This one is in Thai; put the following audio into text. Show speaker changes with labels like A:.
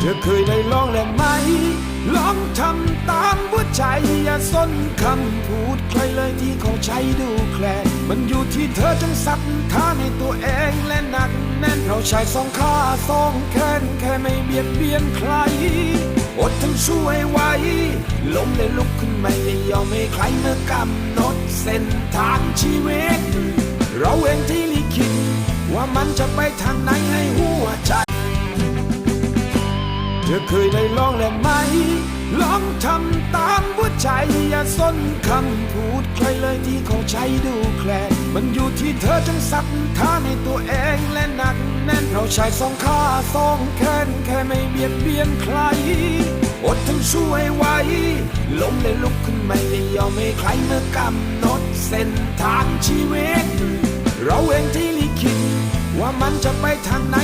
A: เธอเคยได้ลองแล้วไหม ลองทำตามหัวใจอย่าสนคำพูดใครเลยที่เขาใช้ดูแคลนมันอยู่ที่เธอจงศรัทธาในตัวเองและหนักแน่นเราใช้สองขาสองแขนแค่ไม่เบียดเบียนใคร อดทนช่วยไว้ล้มเลยลุกขึ้นมาอย่ายอมให้ใครมากำหนดเส้นทางชีวิต เราเองที่ลิขิตว่ามันจะไปทางไหนให้หัวใจ อเคยได้ลองแล้วไหม ลองทำตามหัวใจ อย่าสนคำพูดใครเลยที่เขาใช้ดูแคลนมันอยู่ที่เธอจงศรัทธาในตัวเองและหนักแน่นเราใช้สองขาสองแขนแค่ไม่เบียดเบียนใคร อดทนช่วยไว้ล้มเลยลุกขึ้นไม่ยอมให้ใครมากำหนดเส้นทางชีวิต เราเองที่ลิขิตว่ามันจะไปทางไหน